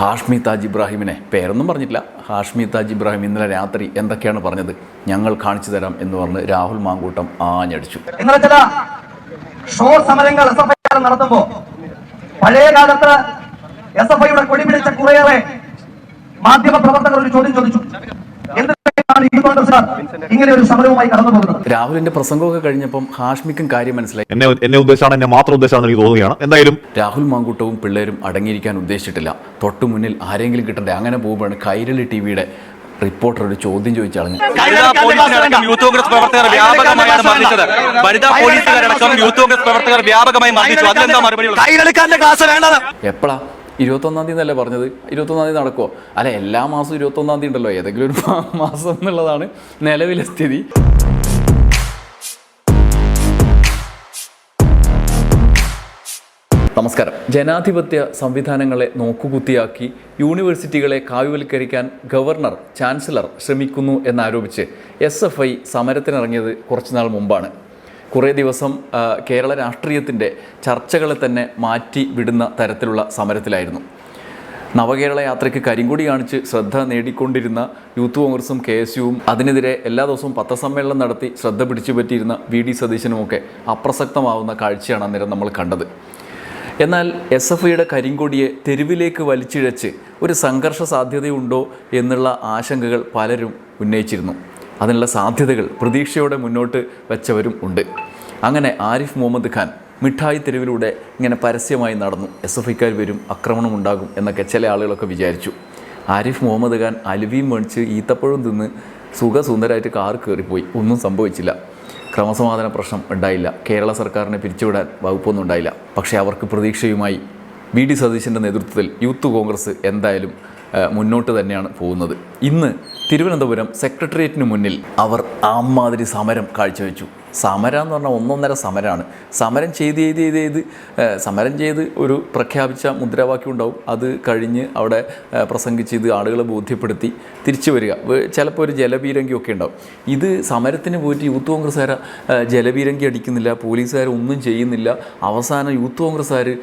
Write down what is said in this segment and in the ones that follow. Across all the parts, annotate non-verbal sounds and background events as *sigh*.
ഹാഷ്മി താജ് ഇബ്രാഹിമിനെ പേരൊന്നും പറഞ്ഞിട്ടില്ല ഹാഷ്മി താജ് ഇബ്രാഹിം ഇന്നലെ രാത്രി എന്തൊക്കെയാണ് പറഞ്ഞത്? ഞങ്ങൾ കാണിച്ചു തരാം എന്ന് പറഞ്ഞ് രാഹുൽ മാങ്കൂട്ടം ആഞ്ഞടിച്ചു. ഇന്നലെ ചില ഷോ സമരങ്ങൾ എസ് എഫ് ഐ നടത്തുമ്പോ പഴയ കാലത്ത് എസ് എഫ് ഐയുടെ കൊടിപിടിച്ച കുറേയേറെ മാധ്യമ പ്രവർത്തകർ ഒരു ചോദ്യം ചോദിച്ചു. യൂത്ത് കോൺഗ്രസ് ഇങ്ങനെ ഒരു സമരവുമായി കടന്നു പോകുന്നത്. രാഹുലിന്റെ പ്രസംഗമൊക്കെ കഴിഞ്ഞപ്പം ഹാഷ്മിക്കും കാര്യം മനസ്സിലായി. എന്നെ എന്നെ ഉദ്ദേശമാണ് എന്നെ മാത്രം ഉദ്ദേശമാണ് എനിക്ക് തോന്നുകയാണ്. എന്തായാലും രാഹുൽ മാങ്കൂട്ടവും പിള്ളേരും അടങ്ങിയിരിക്കാൻ ഉദ്ദേശിച്ചിട്ടില്ല. തൊട്ടു മുന്നിൽ ആരെങ്കിലും കിട്ടണ്ടേ? അങ്ങനെ പോകുമ്പോഴാണ് കൈരളി ടി വിയുടെ റിപ്പോർട്ടർ ഒരു ചോദ്യം പോലീസിനടക്കം യൂത്ത് കോൺഗ്രസ് പ്രവർത്തകർ വ്യാപകമായാണ് മർദ്ദിച്ചത്. വനിതാ പോലീസുകാരടക്കം യൂത്ത് കോൺഗ്രസ് പ്രവർത്തകർ വ്യാപകമായി മർദ്ദിച്ചു. അതിലെന്താ മറുപടി എപ്പോഴാ ഇരുപത്തൊന്നാം തീയതി എന്നല്ലേ പറഞ്ഞത്? ഇരുപത്തൊന്നാം തീയതി നടക്കുമോ അല്ല എല്ലാ മാസവും ഇരുപത്തൊന്നാം തീയതി ഉണ്ടല്ലോ. ഏതെങ്കിലും ഒരു *laughs* മാസം എന്നുള്ളതാണ് നിലവിലെ സ്ഥിതി. നമസ്കാരം. ജനാധിപത്യ സംവിധാനങ്ങളെ നോക്കുകുത്തിയാക്കി യൂണിവേഴ്സിറ്റികളെ കാവ്യവൽക്കരിക്കാൻ ഗവർണർ ചാൻസലർ ശ്രമിക്കുന്നു എന്നാരോപിച്ച് എസ് എഫ് ഐ സമരത്തിനിറങ്ങിയത് കുറച്ചുനാൾ മുമ്പാണ്. കുറേ ദിവസം കേരള രാഷ്ട്രീയത്തിന്റെ ചർച്ചകളെ തന്നെ മാറ്റി വിടുന്ന തരത്തിലുള്ള സമരത്തിലായിരുന്നു. നവകേരള യാത്രയ്ക്ക് കരിങ്കൊടി കാണിച്ച് ശ്രദ്ധ നേടിക്കൊണ്ടിരുന്ന യൂത്ത് കോൺഗ്രസും കെ എസ് യുവും അതിനെതിരെ എല്ലാ ദിവസവും പത്രസമ്മേളനം നടത്തി ശ്രദ്ധ പിടിച്ചു പറ്റിയിരുന്ന വി ഡി സതീശനുമൊക്കെ അപ്രസക്തമാവുന്ന കാഴ്ചയാണ് അന്നേരം നമ്മൾ കണ്ടത്. എന്നാൽ എസ് എഫ് ഐയുടെ കരിങ്കൊടിയെ തെരുവിലേക്ക് വലിച്ചിഴച്ച് ഒരു സംഘർഷ സാധ്യതയുണ്ടോ എന്നുള്ള ആശങ്കകൾ പലരും ഉന്നയിച്ചിരുന്നു. അതിനുള്ള സാധ്യതകൾ പ്രതീക്ഷയോടെ മുന്നോട്ട് വെച്ചവരും ഉണ്ട്. അങ്ങനെ ആരിഫ് മുഹമ്മദ് ഖാൻ മിഠായി തെരുവിലൂടെ ഇങ്ങനെ പരസ്യമായി നടന്നു. എസ് എഫ് ഐക്കാർ വരും ആക്രമണം ഉണ്ടാകും എന്നൊക്കെ ചില ആളുകളൊക്കെ വിചാരിച്ചു. ആരിഫ് മുഹമ്മദ് ഖാൻ അലുവിയും മേടിച്ച് ഈത്തപ്പഴം തിന്ന് സുഖസുന്ദരമായിട്ട് കാർ കയറിപ്പോയി. ഒന്നും സംഭവിച്ചില്ല. ക്രമസമാധാന പ്രശ്നം ഉണ്ടായില്ല. കേരള സർക്കാരിനെ പിരിച്ചുവിടാൻ വകുപ്പൊന്നും ഉണ്ടായില്ല. പക്ഷേ അവർക്ക് പ്രതീക്ഷയുമായി വി. ഡി. സതീശന്റെ നേതൃത്വത്തിൽ യൂത്ത് കോൺഗ്രസ് എന്തായാലും മുന്നോട്ട് തന്നെയാണ് പോകുന്നത്. ഇന്ന് തിരുവനന്തപുരം സെക്രട്ടേറിയറ്റിന് മുന്നിൽ അവർ ആമാതിരി സമരം കാഴ്ചവെച്ചു. സമരം എന്ന് പറഞ്ഞാൽ ഒന്നൊന്നര സമരമാണ്. സമരം ചെയ്ത് ചെയ്ത് ചെയ്ത് ചെയ്ത് സമരം ചെയ്ത് ഒരു പ്രഖ്യാപിച്ച മുദ്രാവാക്യം ഉണ്ടാവും. അത് കഴിഞ്ഞ് അവിടെ പ്രസംഗിച്ച് ഇത് ആളുകളെ ബോധ്യപ്പെടുത്തി തിരിച്ചു വരിക. ചിലപ്പോൾ ഒരു ജലപീരങ്കിയൊക്കെ ഉണ്ടാവും. ഇത് സമരത്തിന് പോയിട്ട് യൂത്ത് കോൺഗ്രസ്സുകാർ ജലപീരങ്കി അടിക്കുന്നില്ല പോലീസുകാർ ഒന്നും ചെയ്യുന്നില്ല. അവസാനം യൂത്ത് കോൺഗ്രസ്സുകാർ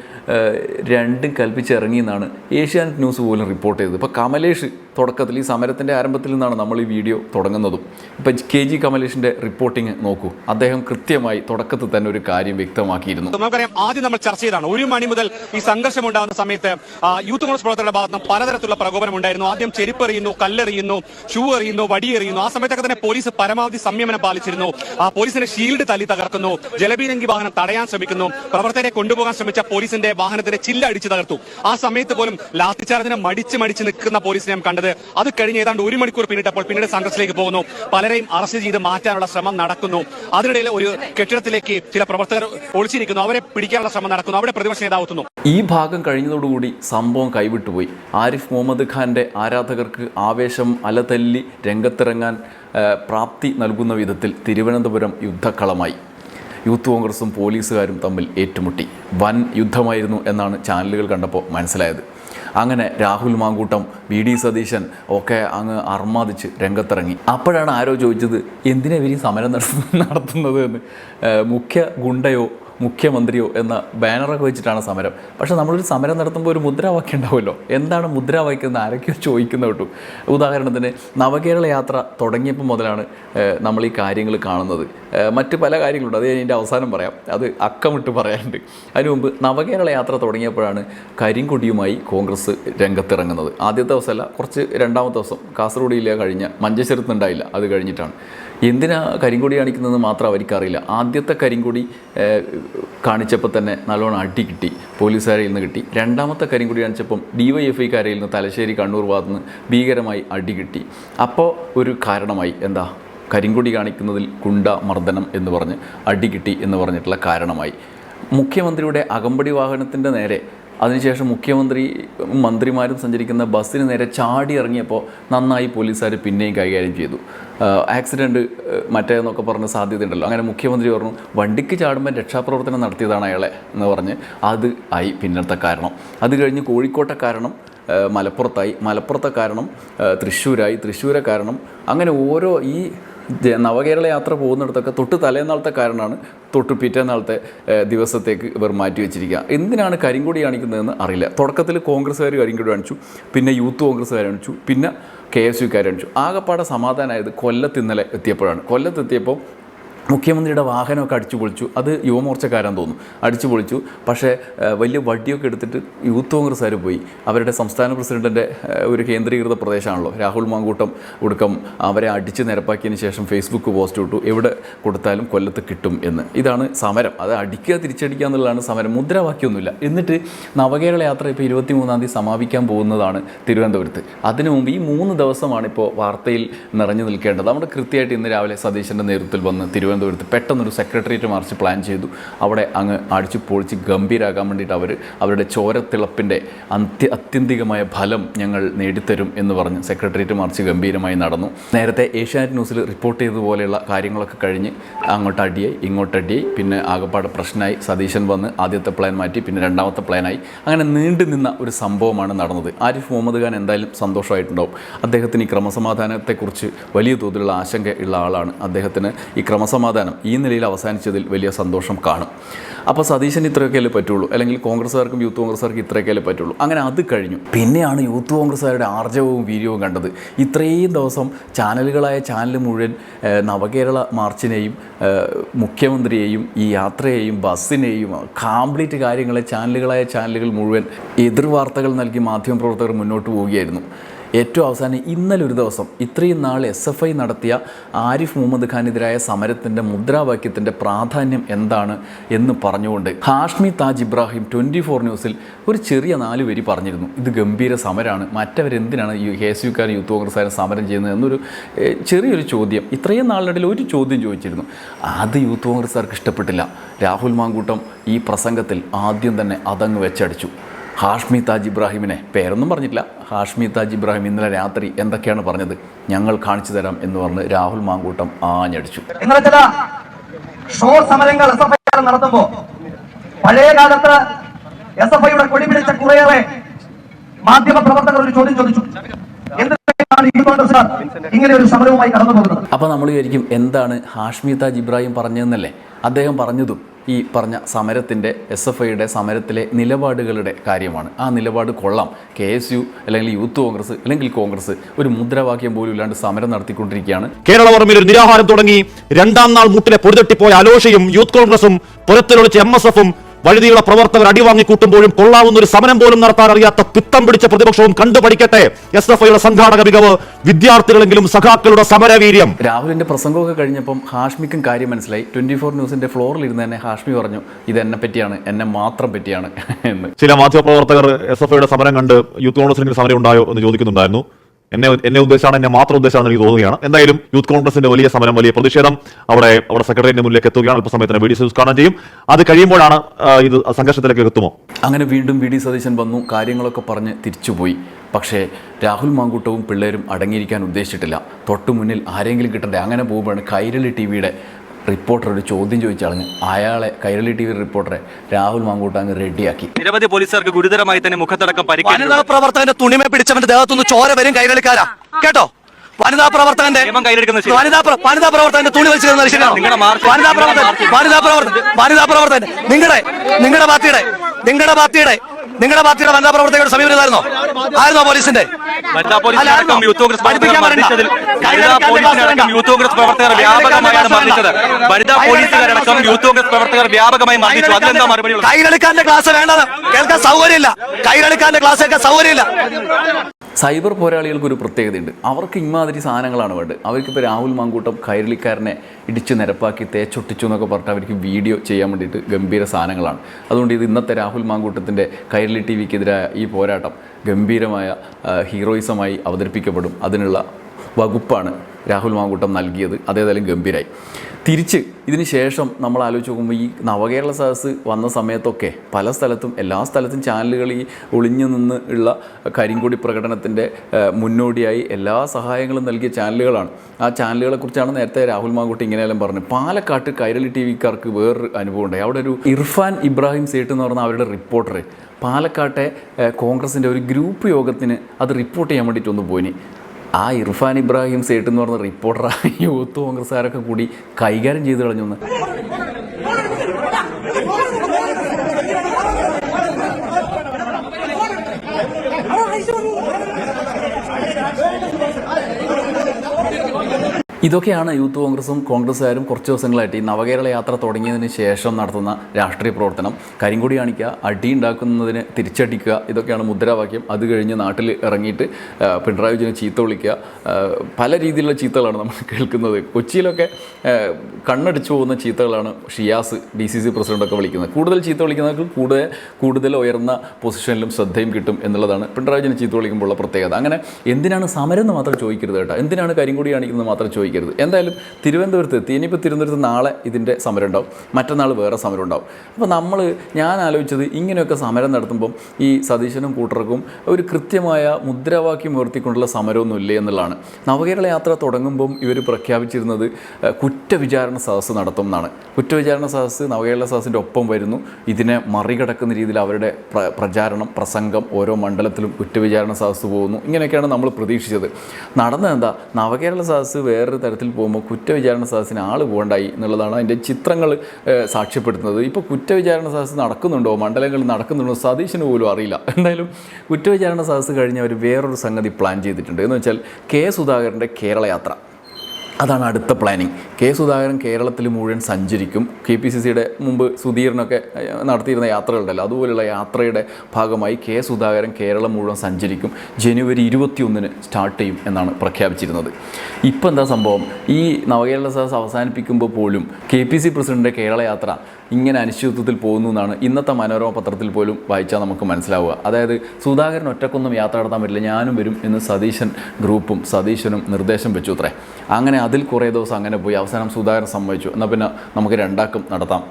രണ്ടും കൽപ്പിച്ചിറങ്ങിയെന്നാണ് ഏഷ്യാനെറ്റ് ന്യൂസ് പോലും റിപ്പോർട്ട് ചെയ്തത്. ഇപ്പോൾ കമലേഷ് തുടക്കത്തിൽ ഈ സമരത്തിന്റെ ആരംഭത്തിൽ നിന്നാണ് നമ്മൾ ഈ വീഡിയോ തുടങ്ങുന്നതും. ഇപ്പം കെ ജി കമലേഷിന്റെ റിപ്പോർട്ടിങ് നോക്കൂ. അദ്ദേഹം കൃത്യമായി തുടക്കത്തിൽ തന്നെ ഒരു കാര്യം വ്യക്തമാക്കിയിരുന്നു. നമുക്കറിയാം ആദ്യം നമ്മൾ ചർച്ച ചെയ്താണ് ഒരു മണി മുതൽ ഈ സംഘർഷം ഉണ്ടാകുന്ന സമയത്ത് യൂത്ത് കോൺഗ്രസ് പ്രവർത്തകരുടെ ഭാഗത്ത് പലതരത്തിലുള്ള പ്രകോപനം ഉണ്ടായിരുന്നു. ആദ്യം ചെരുപ്പ് എറിയുന്നു കല്ലെറിയുന്നു ഷൂ എറിയുന്നു വടി എറിയുന്നു ആ സമയത്തൊക്കെ തന്നെ പോലീസ് പരമാവധി സംയമനം പാലിച്ചിരുന്നു. ആ പോലീസിന്റെ ഷീൽഡ് തല്ലി തകർക്കുന്നു. ജലബീനങ്കി വാഹനം തടയാൻ ശ്രമിക്കുന്നു. പ്രവർത്തകരെ കൊണ്ടുപോകാൻ ശ്രമിച്ച പോലീസിന്റെ വാഹനത്തിന്റെ ചില്ല അടിച്ചു തകർത്തു. ആ സമയത്ത് പോലും ലാത്തിച്ചാർജിനെ മടിച്ച് മടിച്ച് നിൽക്കുന്ന പോലീസിനെ കണ്ടത് അത് കഴിഞ്ഞ് ഏതാണ്ട് ഒരു മണിക്കൂർ പിന്നിട്ടപ്പോൾ പിന്നീട് സംഘർഷത്തിലേക്ക് പോകുന്നു. പലരെയും അറസ്റ്റ് ചെയ്ത് മാറ്റാനുള്ള ശ്രമം നടക്കുന്നു. അതിനിടയിൽ ഒരു കെട്ടിടത്തിലേക്ക് ചില പ്രവർത്തകർ ഒളിച്ചിരിക്കുന്നു. അവരെ പിടിക്കാനുള്ള ശ്രമം നടക്കുന്നു. അവിടെ പ്രതിപക്ഷ നേതാവ് എത്തുന്നു. ഈ ഭാഗം കഴിഞ്ഞതോടുകൂടി സംഭവം കൈവിട്ടുപോയി. ആരിഫ് മുഹമ്മദ് ഖാന്റെ ആരാധകർക്ക് ആവേശം അലതല്ലി രംഗത്തിറങ്ങാൻ പ്രാപ്തി നൽകുന്ന വിധത്തിൽ തിരുവനന്തപുരം യുദ്ധക്കളമായി. യൂത്ത് കോൺഗ്രസും പോലീസുകാരും തമ്മിൽ ഏറ്റുമുട്ടി. വൻ യുദ്ധമായിരുന്നു എന്നാണ് ചാനലുകൾ കണ്ടപ്പോൾ മനസ്സിലായത്. അങ്ങനെ രാഹുൽ മാങ്കൂട്ടം വി ഡി സതീശൻ ഒക്കെ അങ്ങ് അർമാദിച്ച് രംഗത്തിറങ്ങി. അപ്പോഴാണ് ആരോ ചോദിച്ചത് എന്തിനാ ഇവർ സമരം നടത്തുന്നത് എന്ന്? മുഖ്യ ഗുണ്ടയോ മുഖ്യമന്ത്രിയോ എന്ന ബാനറൊക്കെ വെച്ചിട്ടാണ് സമരം. പക്ഷെ നമ്മളൊരു സമരം നടത്തുമ്പോൾ ഒരു മുദ്രാവാക്യം ഉണ്ടാവുമല്ലോ. എന്താണ് മുദ്രാവാക്യം എന്ന് ആരൊക്കെയോ ചോദിക്കുന്ന കേട്ടു. ഉദാഹരണത്തിന് നവകേരള യാത്ര തുടങ്ങിയപ്പോൾ മുതലാണ് നമ്മൾ ഈ കാര്യങ്ങൾ കാണുന്നത്. മറ്റ് പല കാര്യങ്ങളുണ്ട്. അത് ഞാൻ എന്റെ അവസാനം പറയാം. അത് അക്കമിട്ട് പറയാനുണ്ട്. അതിനു മുമ്പ് നവകേരള യാത്ര തുടങ്ങിയപ്പോഴാണ് കരിങ്കൊടിയുമായി കോൺഗ്രസ് രംഗത്തിറങ്ങുന്നത്. ആദ്യത്തെ ദിവസമല്ല കുറച്ച് രണ്ടാമത്തെ ദിവസം. കാസർഗോഡ് കഴിഞ്ഞ മഞ്ചേശ്വരത്ത് അത് കഴിഞ്ഞിട്ടാണ്. എന്തിനാ കരിങ്കൊടി കാണിക്കുന്നത് മാത്രം അവർക്കറിയില്ല. ആദ്യത്തെ കരിങ്കൊടി കാണിച്ചപ്പോൾ തന്നെ നല്ലോണം അടി കിട്ടി പോലീസുകാരിൽ നിന്ന് കിട്ടി. രണ്ടാമത്തെ കരിങ്കൊടി കാണിച്ചപ്പം ഡി വൈ എഫ് നിന്ന് തലശ്ശേരി കണ്ണൂർ ഭാഗത്ത് നിന്ന് ഭീകരമായി അടി കിട്ടി. അപ്പോൾ ഒരു കാരണമായി എന്താ? കരിങ്കൊടി കാണിക്കുന്നതിൽ ഗുണ്ട മർദ്ദനം എന്ന് പറഞ്ഞ് അടി കിട്ടി എന്ന് പറഞ്ഞിട്ടുള്ള കാരണമായി. മുഖ്യമന്ത്രിയുടെ അകമ്പടി വാഹനത്തിന്റെ നേരെ അതിനുശേഷം മുഖ്യമന്ത്രി മന്ത്രിമാരും സഞ്ചരിക്കുന്ന ബസ്സിന് നേരെ ചാടി ഇറങ്ങിയപ്പോൾ നന്നായി പോലീസുകാർ പിന്നെയും കൈകാര്യം ചെയ്തു. ആക്സിഡന്റ് മറ്റേന്നൊക്കെ പറഞ്ഞ സാധ്യതയുണ്ടല്ലോ. അങ്ങനെ മുഖ്യമന്ത്രി പറഞ്ഞു വണ്ടിക്ക് ചാടുമ്പോൾ രക്ഷാപ്രവർത്തനം നടത്തിയതാണ് അയാളെ എന്ന് പറഞ്ഞ് അത് ആയി പിന്നത്തെ കാരണം. അത് കഴിഞ്ഞ് കോഴിക്കോട്ടെ കാരണം മലപ്പുറത്തായി. മലപ്പുറത്തെ കാരണം തൃശ്ശൂരായി. തൃശ്ശൂരെ കാരണം അങ്ങനെ ഓരോ ഈ നവകേരള യാത്ര പോകുന്നിടത്തൊക്കെ തൊട്ട് തലേന്നാളത്തെ കാരണമാണ് തൊട്ട് പിറ്റേന്നാളത്തെ ദിവസത്തേക്ക് ഇവർ മാറ്റി വെച്ചിരിക്കുക. എന്തിനാണ് കരിങ്കൊടി കാണിക്കുന്നതെന്ന് അറിയില്ല. തുടക്കത്തിൽ കോൺഗ്രസ്സുകാർ കരിങ്കൊടി കാണിച്ചു പിന്നെ യൂത്ത് കോൺഗ്രസ്സുകാർ കാണിച്ചു പിന്നെ കെ എസ് യുക്കാർ കാണിച്ചു. ആകെപ്പാടെ സമാധാനമായത് കൊല്ലത്ത് ഇന്നലെ എത്തിയപ്പോഴാണ്. കൊല്ലത്ത് എത്തിയപ്പോൾ മുഖ്യമന്ത്രിയുടെ വാഹനമൊക്കെ അടിച്ചു പൊളിച്ചു. അത് യുവമോർച്ചക്കാരാൻ തോന്നുന്നു. അടിച്ചു പൊളിച്ചു. പക്ഷേ വലിയ വടിയൊക്കെ എടുത്തിട്ട് യൂത്ത് കോൺഗ്രസ്സുകാർ പോയി. അവരുടെ സംസ്ഥാന പ്രസിഡന്റിന്റെ ഒരു കേന്ദ്രീകൃത പ്രദേശമാണല്ലോ. രാഹുൽ മാങ്കൂട്ടം ഒടുക്കം അവരെ അടിച്ച് നിരപ്പാക്കിയതിന് ശേഷം ഫേസ്ബുക്ക് പോസ്റ്റ് ഇട്ടു. എവിടെ കൊടുത്താലും കൊല്ലത്ത് കിട്ടും എന്ന്. ഇതാണ് സമരം. അത് അടിക്കുക തിരിച്ചടിക്കുക എന്നുള്ളതാണ് സമരം. മുദ്രാവാക്യമൊന്നുമില്ല. എന്നിട്ട് നവകേരള യാത്ര ഇപ്പോൾ ഇരുപത്തി മൂന്നാം തീയതി സമാപിക്കാൻ പോകുന്നതാണ് തിരുവനന്തപുരത്ത്. അതിനു മുമ്പ് ഈ മൂന്ന് ദിവസമാണ് ഇപ്പോൾ വാർത്തയിൽ നിറഞ്ഞു നിൽക്കേണ്ടത്. നമ്മുടെ കൃത്യമായിട്ട് ഇന്ന് രാവിലെ സതീശന്റെ നേതൃത്വത്തിൽ വന്ന് തിരുവനന്തപുരത്ത് പെട്ടെന്നൊരു സെക്രട്ടേറിയറ്റ് മാർച്ച് പ്ലാൻ ചെയ്തു. അവിടെ അങ്ങ് അടിച്ചു പൊളിച്ച് ഗംഭീരാകാൻ വേണ്ടിയിട്ട് അവർ അവരുടെ ചോരത്തിളപ്പിന്റെ അന്ത്യ അത്യന്തികമായ ഫലം ഞങ്ങൾ നേടിത്തരും എന്ന് പറഞ്ഞ് സെക്രട്ടേറിയറ്റ് മാർച്ച് ഗംഭീരമായി നടന്നു. നേരത്തെ ഏഷ്യാനെറ്റ് ന്യൂസിൽ റിപ്പോർട്ട് ചെയ്തതുപോലെയുള്ള കാര്യങ്ങളൊക്കെ കഴിഞ്ഞ് അങ്ങോട്ട് അടിയായി ഇങ്ങോട്ട് അടിയായി പിന്നെ ആകപ്പാട് പ്രശ്നമായി. സതീശൻ വന്ന് ആദ്യത്തെ പ്ലാൻ മാറ്റി പിന്നെ രണ്ടാമത്തെ പ്ലാനായി അങ്ങനെ നീണ്ടു നിന്ന ഒരു സംഭവമാണ് നടന്നത്. ആരിഫ് മുഹമ്മദ് ഖാൻ എന്തായാലും സന്തോഷമായിട്ടുണ്ടാവും. അദ്ദേഹത്തിന് ഈ ക്രമസമാധാനത്തെക്കുറിച്ച് വലിയ തോതിലുള്ള ആശങ്ക ഉള്ള ആളാണ്. അദ്ദേഹത്തിന് ഈ ക്രമസമാധാനം ഈ നിലയിൽ അവസാനിച്ചതിൽ വലിയ സന്തോഷം കാണും. അപ്പോൾ സതീശൻ ഇത്രയൊക്കെയല്ലേ പറ്റുള്ളൂ? അല്ലെങ്കിൽ കോൺഗ്രസ്സുകാർക്കും യൂത്ത് കോൺഗ്രസ്സുകാർക്കും ഇത്രയൊക്കെയല്ലേ പറ്റുള്ളൂ? അങ്ങനെ അത് കഴിഞ്ഞു. പിന്നെയാണ് യൂത്ത് കോൺഗ്രസ്സുകാരുടെ ആർജവവും വീര്യവും കണ്ടത്. ഇത്രയും ദിവസം ചാനലുകളായ ചാനൽ മുഴുവൻ നവകേരള മാർച്ചിനെയും മുഖ്യമന്ത്രിയെയും ഈ യാത്രയെയും ബസ്സിനെയും കംപ്ലീറ്റ് കാര്യങ്ങളെ ചാനലുകളായ ചാനലുകൾ മുഴുവൻ എതിർവാർത്തകൾ നൽകി മാധ്യമപ്രവർത്തകർ മുന്നോട്ട് പോവുകയായിരുന്നു. ഏറ്റവും അവസാനം ഇന്നലെ ഒരു ദിവസം ഇത്രയും നാൾ എസ് എഫ് ഐ നടത്തിയ ആരിഫ് മുഹമ്മദ് ഖാനെതിരായ സമരത്തിന്റെ മുദ്രാവാക്യത്തിന്റെ പ്രാധാന്യം എന്താണ് എന്ന് പറഞ്ഞുകൊണ്ട് ഹാഷ്മി താജ് ഇബ്രാഹിം ട്വന്റി ഫോർ ന്യൂസിൽ ഒരു ചെറിയ നാല് പേര് പറഞ്ഞിരുന്നു. ഇത് ഗംഭീര സമരമാണ്. മറ്റവരെന്തിനാണ് ഈ കെ എസ് യുക്കാർ യൂത്ത് കോൺഗ്രസ്സുകാരെ സമരം ചെയ്യുന്നത് എന്നൊരു ചെറിയൊരു ചോദ്യം. ഇത്രയും നാളിനിടയിൽ ഒരു ചോദ്യം ചോദിച്ചിരുന്നു. അത് യൂത്ത് കോൺഗ്രസ്സുകാർക്ക് ഇഷ്ടപ്പെട്ടില്ല. രാഹുൽ മാങ്കൂട്ടം ഈ പ്രസംഗത്തിൽ ആദ്യം തന്നെ അതങ്ങ് വെച്ചടിച്ചു. ഹാഷ്മി താജ് ഇബ്രാഹിമിനെ പേരൊന്നും പറഞ്ഞിട്ടില്ല. ഹാഷ്മി താജ് ഇബ്രാഹിം ഇന്നലെ രാത്രി എന്തൊക്കെയാണ് പറഞ്ഞത്? ഞങ്ങൾ കാണിച്ചു തരാം എന്ന് പറഞ്ഞ് രാഹുൽ മാങ്കൂട്ടം ആഞ്ഞടിച്ചു. സമരങ്ങൾ എസ് എഫ് ഐ നടത്തുമ്പോ പഴയ കാലത്ത് എസ് എഫ് ഐയുടെ കൊടി പിടിച്ച കുറേയേറെ മാധ്യമ പ്രവർത്തകർ ഒരു ചോദ്യം ചോദിച്ചു. ഇങ്ങനെ ഒരു സമരവുമായി കടന്നു പോകുന്നത് അപ്പോൾ നമ്മൾ വിചാരിക്കും എന്താണ് ഹാഷ്മി താജ് ഇബ്രാഹിം പറഞ്ഞതെന്നല്ലേ? അദ്ദേഹം പറഞ്ഞതും ഈ പറഞ്ഞ സമരത്തിന്റെ എസ് എഫ് ഐയുടെ സമരത്തിലെ നിലപാടുകളുടെ കാര്യമാണ്. ആ നിലപാട് കൊള്ളാം. കെ എസ് യു അല്ലെങ്കിൽ യൂത്ത് കോൺഗ്രസ് അല്ലെങ്കിൽ കോൺഗ്രസ് ഒരു മുദ്രാവാക്യം പോലും ഇല്ലാണ്ട് സമരം നടത്തിക്കൊണ്ടിരിക്കുകയാണ്. കേരള കേരളവർമ്മയിൽ ഒരു നിരാഹാരം തുടങ്ങി. രണ്ടാം നാൾ മുട്ടിലെ പൊരുതട്ടിപ്പോയ അലോഷയും യൂത്ത് കോൺഗ്രസും പുറത്തിലൊളിച്ച എം എസ് എഫും വഴുതിയുള്ള പ്രവർത്തകർ അടിവാങ്ങിക്കൂട്ടുമ്പോഴും കൊള്ളാവുന്ന ഒരു സമരം പോലും നടത്താൻ അറിയാത്ത പിത്തം പിടിച്ച പ്രതിപക്ഷവും കണ്ടുപഠിക്കട്ടെ എസ് എഫ് ഐയുടെ സംഘാടക മികവ് വിദ്യാർത്ഥികളെങ്കിലും സഖാക്കളുടെ സമരവീര്യം. രാഹുലിന്റെ പ്രസംഗമൊക്കെ കഴിഞ്ഞപ്പം ഹാഷ്മിക്കും കാര്യം മനസ്സിലായി. ട്വന്റി ഫോർ ന്യൂസിന്റെ ഫ്ലോറിൽ ഇരുന്ന് തന്നെ ഹാഷ്മി പറഞ്ഞു ഇത് എന്നെ പറ്റിയാണ് എന്നെ മാത്രം പറ്റിയാണ് എന്ന്. ചില മാധ്യമപ്രവർത്തകർ എസ് എഫ് ഐയുടെ സമരം കണ്ട് യൂത്ത് കോൺഗ്രസിന് സമരം ഉണ്ടായോ എന്ന് ചോദിക്കുന്നുണ്ടായിരുന്നു. എന്നെ എന്നെ ഉദ്ദേശമാണ് എന്നെ മാത്രം ഉദ്ദേശമാണെന്ന് എനിക്ക് തോന്നുകയാണ്. എന്തായാലും യൂത്ത് കോൺഗ്രസിന്റെ വലിയ സമരം വലിയ പ്രതിഷേധം അവിടെ അവിടെ സെക്രട്ടറിയുടെ മുന്നിലേക്ക് എത്തുകയാണ്. അല്പസമയത്തിന് വി ഡി സതീഷ് കാണാൻ ചെയ്യും. അത് കഴിയുമ്പോഴാണ് ഇത് സംഘർഷത്തിലേക്ക് എത്തുമോ? അങ്ങനെ വീണ്ടും വി ഡി സതീശൻ വന്നു കാര്യങ്ങളൊക്കെ പറഞ്ഞ് തിരിച്ചുപോയി. പക്ഷേ രാഹുൽ മാങ്കൂട്ടവും പിള്ളേരും അടങ്ങിയിരിക്കാൻ ഉദ്ദേശിച്ചിട്ടില്ല. തൊട്ടു മുന്നിൽ ആരെങ്കിലും കിട്ടണ്ടേ? അങ്ങനെ പോകുമ്പോഴാണ് കൈരളി ടി വിയുടെ റിപ്പോർട്ടർ ഒരു ചോദ്യം ചോദിച്ചളഞ്ഞ് അയാളെ കൈരളി ടി വി റിപ്പോർട്ടറെ രാഹുൽ മാങ്കൂട്ടാങ് അങ്ങ് റെഡിയാക്കി. നിരവധി പോലീസുകാർക്ക് ഗുരുതരമായി തന്നെ മുഖത്തടക്കം പരിക്കേറ്റു. വനിതാ പ്രവർത്തകന്റെ തുണിമ പിടിച്ചവന്റെ ദേഹത്തുനിന്ന് ചോര വരും കൈരളിക്കാരാ. കേട്ടോ? വനിതാ പ്രവർത്തകന്റെ വനിതാ വനിതാ പ്രവർത്തകന്റെ തുണി വലിച്ചു വനിതാ പ്രവർത്തകൻ വനിതാ പ്രവർത്തകൻ വനിതാ പ്രവർത്തകൻ നിങ്ങളുടെ നിങ്ങളുടെ പാർട്ടിയുടെ നിങ്ങളുടെ പാർട്ടിയുടെ നിങ്ങളുടെ പാർട്ടിയുടെ വനിതാ പ്രവർത്തകരുടെ സമീപനമായിരുന്നോ ആയിരുന്നോ പോലീസിന്റെ? യൂത്ത് കോൺഗ്രസ് പ്രവർത്തകർ. വ്യാപകമായാണ് മർദ്ദിച്ചത് വനിതാ പോലീസുകാരടക്കം യൂത്ത് കോൺഗ്രസ് വ്യാപകമായി മർദ്ദിച്ചു അതിലെന്താ മറുപടി? കൈകളിക്കാന്റെ ക്ലാസ് വേണ്ടത് കേൾക്കാൻ സൗകര്യമില്ല. കൈകളിക്കാന്റെ ക്ലാസ് കേൾക്കാൻ സൗകര്യമില്ല. സൈബർ പോരാളികൾക്ക് ഒരു പ്രത്യേകതയുണ്ട്. അവർക്ക് ഇമാതിരി സാധനങ്ങളാണ് വേണ്ടത്. അവർക്കിപ്പോൾ രാഹുൽ മാങ്കൂട്ടം കൈരളിക്കാരനെ ഇടിച്ച് നിരപ്പാക്കി തേച്ചൊട്ടിച്ചു എന്നൊക്കെ പറഞ്ഞിട്ട് അവർക്ക് വീഡിയോ ചെയ്യാൻ വേണ്ടിയിട്ട് ഗംഭീര സാധനങ്ങളാണ്. അതുകൊണ്ട് ഇത് ഇന്നത്തെ രാഹുൽ മാങ്കൂട്ടത്തിന്റെ കൈരളി ടി വിക്കെതിരായ ഈ പോരാട്ടം ഗംഭീരമായ ഹീറോയിസമായി അവതരിപ്പിക്കപ്പെടും. അതിനുള്ള വകുപ്പാണ് രാഹുൽ മാങ്കൂട്ടം നൽകിയത്. അതേതായാലും ഗംഭീരായി. തിരിച്ച് ഇതിന് ശേഷം നമ്മൾ ആലോചിച്ച് നോക്കുമ്പോൾ ഈ നവകേരള സദസ് വന്ന സമയത്തൊക്കെ പല സ്ഥലത്തും എല്ലാ സ്ഥലത്തും ചാനലുകൾ ഈ ഒളിഞ്ഞു നിന്ന് ഉള്ള കരിങ്കൊടി പ്രകടനത്തിന്റെ മുന്നോടിയായി എല്ലാ സഹായങ്ങളും നൽകിയ ചാനലുകളാണ്. ആ ചാനലുകളെക്കുറിച്ചാണ് നേരത്തെ രാഹുൽ മാങ്കുട്ടി ഇങ്ങനെയെല്ലാം പറഞ്ഞു പാലക്കാട്ട് കൈരളി ടി വിക്കാർക്ക് വേറൊരു അനുഭവം ഉണ്ടായി. അവിടെ ഒരു ഇർഫാൻ ഇബ്രാഹിം സേട്ട് എന്ന് പറഞ്ഞ അവരുടെ റിപ്പോർട്ടർ പാലക്കാട്ടെ കോൺഗ്രസിന്റെ ഒരു ഗ്രൂപ്പ് യോഗത്തിന് അത് റിപ്പോർട്ട് ചെയ്യാൻ വേണ്ടിയിട്ടൊന്ന് പോയിനി. ആ ഇർഫാൻ ഇബ്രാഹിം സേട്ട് എന്ന് പറഞ്ഞ റിപ്പോർട്ടർ യൂത്ത് കോൺഗ്രസ്സുകാരൊക്കെ കൂടി കൈകാര്യം ചെയ്ത് കളഞ്ഞു ഇതൊക്കെയാണ് യൂത്ത് കോൺഗ്രസും കോൺഗ്രസ്സുകാരും കുറച്ച് ദിവസങ്ങളായിട്ട് ഈ നവകേരള യാത്ര തുടങ്ങിയതിന് ശേഷം നടത്തുന്ന രാഷ്ട്രീയ പ്രവർത്തനം. കരിങ്കൊടി കാണിക്കുക അടി ഉണ്ടാക്കുന്നതിന് തിരിച്ചടിക്കുക ഇതൊക്കെയാണ് മുദ്രാവാക്യം. അത് കഴിഞ്ഞ് നാട്ടിൽ ഇറങ്ങിയിട്ട് പിണറായി വിജയനെ ചീത്ത വിളിക്കുക. പല രീതിയിലുള്ള ചീത്തകളാണ് നമ്മൾ കേൾക്കുന്നത്. കൊച്ചിയിലൊക്കെ കണ്ണടിച്ചു പോകുന്ന ചീത്തകളാണ് ഷിയാസ് ഡി സി സി പ്രസിഡന്റൊക്കെ വിളിക്കുന്നത്. കൂടുതൽ ചീത്ത വിളിക്കുന്നവർക്ക് കൂടുതൽ കൂടുതൽ ഉയർന്ന പൊസിഷനിലും ശ്രദ്ധയും കിട്ടും എന്നുള്ളതാണ് പിണറായി വിജയനെ ചീത്ത വിളിക്കുമ്പോഴുള്ള പ്രത്യേകത. അങ്ങനെ എന്തിനാണ് സമരം എന്ന് മാത്രം ചോദിക്കരുത് കേട്ടോ. എന്തിനാണ് കരിങ്കൊടി കാണിക്കുന്നത് മാത്രം ചോദിക്കരുത് എന്തായാലും തിരുവനന്തപുരത്ത് എത്തി. ഇനിയിപ്പോൾ തിരുവനന്തപുരത്ത് നാളെ ഇതിന്റെ സമരം ഉണ്ടാവും. മറ്റന്നാൾ വേറെ സമരം ഉണ്ടാവും. അപ്പോൾ നമ്മൾ ഞാൻ ആലോചിച്ചത് ഇങ്ങനെയൊക്കെ സമരം നടത്തുമ്പം ഈ സതീശനും കൂട്ടർക്കും ഒരു കൃത്യമായ മുദ്രാവാക്യം ഉയർത്തിക്കൊണ്ടുള്ള സമരമൊന്നും ഇല്ലേ എന്നുള്ളതാണ്. നവകേരള യാത്ര തുടങ്ങുമ്പം ഇവർ പ്രഖ്യാപിച്ചിരുന്നത് കുറ്റവിചാരണ സദസ്സ് നടത്തും എന്നാണ്. കുറ്റവിചാരണ സദസ്സ് നവകേരള സദസ്സിന്റെ ഒപ്പം വരുന്നു. ഇതിനെ മറികടക്കുന്ന രീതിയിൽ അവരുടെ പ്ര- പ്രചാരണം പ്രസംഗം ഓരോ മണ്ഡലത്തിലും കുറ്റവിചാരണ സദസ്സ് പോകുന്നു. ഇങ്ങനെയൊക്കെയാണ് നമ്മൾ പ്രതീക്ഷിച്ചത്. നടന്നത് എന്താ നവകേരള സദസ്സ് വേറൊരു തരത്തിൽ പോകുമ്പോൾ കുറ്റവിചാരണ സദസ്സിന് ആൾ പോകണ്ടായി എന്നുള്ളതാണ് അതിന്റെ ചിത്രങ്ങൾ സാക്ഷ്യപ്പെടുത്തുന്നത്. ഇപ്പോൾ കുറ്റവിചാരണ സദസ്സ് നടക്കുന്നുണ്ടോ? മണ്ഡലങ്ങൾ നടക്കുന്നുണ്ടോ? സതീശന് പോലും അറിയില്ല. എന്തായാലും കുറ്റവിചാരണ സദസ്സ് കഴിഞ്ഞ് അവർ വേറൊരു സംഗതി പ്ലാൻ ചെയ്തിട്ടുണ്ട്. എന്ന് വെച്ചാൽ കെ സുധാകരന്റെ കേരള യാത്ര അതാണ് അടുത്ത പ്ലാനിങ് കെ സുധാകരൻ കേരളത്തിൽ മുഴുവൻ സഞ്ചരിക്കും. കെ പി സി സിയുടെ മുമ്പ് സുധീറിനൊക്കെ നടത്തിയിരുന്ന യാത്രകളുണ്ടല്ലോ. അതുപോലെയുള്ള യാത്രയുടെ ഭാഗമായി കെ സുധാകരൻ കേരളം മുഴുവൻ സഞ്ചരിക്കും. ജനുവരി ഇരുപത്തിയൊന്നിന് സ്റ്റാർട്ട് ചെയ്യും എന്നാണ് പ്രഖ്യാപിച്ചിരുന്നത്. ഇപ്പം എന്താ സംഭവം? ഈ നവകേരള സദസ് അവസാനിപ്പിക്കുമ്പോൾ പോലും കെ പി സി പ്രസിഡന്റെ കേരള യാത്ര ഇങ്ങനെ അനിശ്ചിതത്വത്തിൽ പോകുന്നു എന്നാണ് ഇന്നത്തെ മനോരമ പത്രത്തിൽ പോലും വായിച്ചാൽ നമുക്ക് മനസ്സിലാവുക. അതായത് സുധാകരൻ ഒറ്റക്കൊന്നും യാത്ര നടത്താൻ പറ്റില്ല. ഞാനും വരും എന്ന് സതീശൻ ഗ്രൂപ്പും സതീശനും നിർദ്ദേശം വെച്ചു അത്രേ. അങ്ങനെ അതിൽ കുറേ ദിവസം അങ്ങനെ പോയി. അവസാനം സുധാകരൻ സമ്മതിച്ചു. എന്നാൽ പിന്നെ നമുക്ക് രണ്ടാക്കും നടത്താം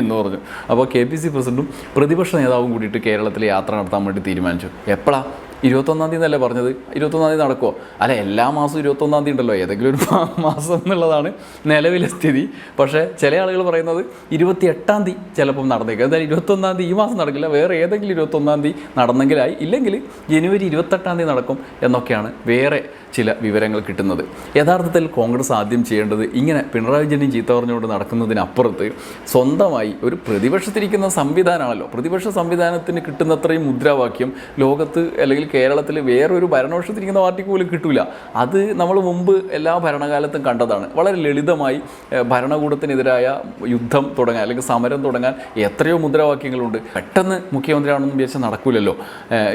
എന്ന് പറഞ്ഞു. അപ്പോൾ കെ പി സി പ്രസിഡന്റും പ്രതിപക്ഷ നേതാവും കൂടിയിട്ട് കേരളത്തിൽ യാത്ര നടത്താൻ വേണ്ടി തീരുമാനിച്ചു. എപ്പോഴാണ് ഇരുപത്തൊന്നാം തീയതി അല്ലേ പറഞ്ഞത്? ഇരുപത്തൊന്നാം തീയതി നടക്കുമോ അല്ല എല്ലാ മാസവും ഇരുപത്തൊന്നാം തീയതി ഉണ്ടല്ലോ. ഏതെങ്കിലും ഒരു *laughs* മാസം എന്നുള്ളതാണ് നിലവിലെ സ്ഥിതി. പക്ഷേ ചില ആളുകൾ പറയുന്നത് ഇരുപത്തി എട്ടാം തീയതി ചിലപ്പം നടന്നേക്കും. എന്തായാലും ഇരുപത്തൊന്നാം തീയതി ഈ മാസം നടക്കില്ല. വേറെ ഏതെങ്കിലും ഇരുപത്തൊന്നാം തീയതി നടന്നെങ്കിലായി ഇല്ലെങ്കിൽ ജനുവരി ഇരുപത്തെട്ടാം തീയതി നടക്കും എന്നൊക്കെയാണ് വേറെ ചില വിവരങ്ങൾ കിട്ടുന്നത്. യഥാർത്ഥത്തിൽ കോൺഗ്രസ് ആദ്യം ചെയ്യേണ്ടത് ഇങ്ങനെ പിണറായി വിജയനെയും ചീത്ത പറഞ്ഞുകൊണ്ട് നടക്കുന്നതിനപ്പുറത്ത് സ്വന്തമായി ഒരു പ്രതിപക്ഷത്തിരിക്കുന്ന സംവിധാനമാണല്ലോ. പ്രതിപക്ഷ സംവിധാനത്തിന് കിട്ടുന്നത്രയും മുദ്രാവാക്യം ലോകത്ത് അല്ലെങ്കിൽ കേരളത്തിൽ വേറൊരു ഭരണപക്ഷത്തിരിക്കുന്ന പാർട്ടിക്ക് പോലും കിട്ടില്ല അത് നമ്മൾ മുമ്പ് എല്ലാ ഭരണകാലത്തും കണ്ടതാണ്. വളരെ ലളിതമായി ഭരണകൂടത്തിനെതിരായ യുദ്ധം തുടങ്ങാൻ അല്ലെങ്കിൽ സമരം തുടങ്ങാൻ എത്രയോ മുദ്രാവാക്യങ്ങളുണ്ട്. പെട്ടെന്ന് മുഖ്യമന്ത്രിയാണെന്ന് വിചാരിച്ചാൽ നടക്കൂലല്ലോ.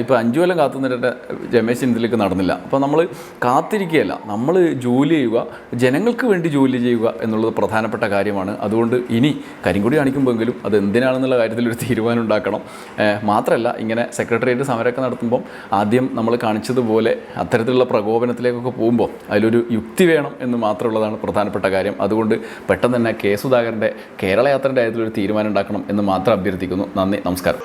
ഇപ്പോൾ അഞ്ചു കൊല്ലം കാത്തുനിന്നിട്ട് രമേശ് ചെന്നിത്തലയ്ക്ക് നടന്നില്ല. അപ്പോൾ നമ്മൾ കാത്തിരിക്കുകയല്ല. നമ്മൾ ജോലി ചെയ്യുക ജനങ്ങൾക്ക് വേണ്ടി ജോലി ചെയ്യുക എന്നുള്ളത് പ്രധാനപ്പെട്ട കാര്യമാണ്. അതുകൊണ്ട് ഇനി കരിങ്കുടി കാണിക്കുമ്പോഴെങ്കിലും അത് എന്തിനാണെന്നുള്ള കാര്യത്തിൽ ഒരു തീരുമാനം ഉണ്ടാക്കണം. മാത്രമല്ല ഇങ്ങനെ സെക്രട്ടേറിയറ്റ് സമരമൊക്കെ നടത്തുമ്പം ആദ്യം നമ്മൾ കാണിച്ചതുപോലെ അത്തരത്തിലുള്ള പ്രകോപനത്തിലേക്കൊക്കെ പോകുമ്പോൾ അതിലൊരു യുക്തി വേണം എന്ന് മാത്രമുള്ളതാണ് പ്രധാനപ്പെട്ട കാര്യം. അതുകൊണ്ട് പെട്ടെന്ന് തന്നെ കെ സുധാകരന്റെ കേരളയാത്രന്റെ കാര്യത്തിലൊരു തീരുമാനം ഉണ്ടാക്കണം എന്ന് മാത്രം അഭ്യർത്ഥിക്കുന്നു. നന്ദി നമസ്കാരം.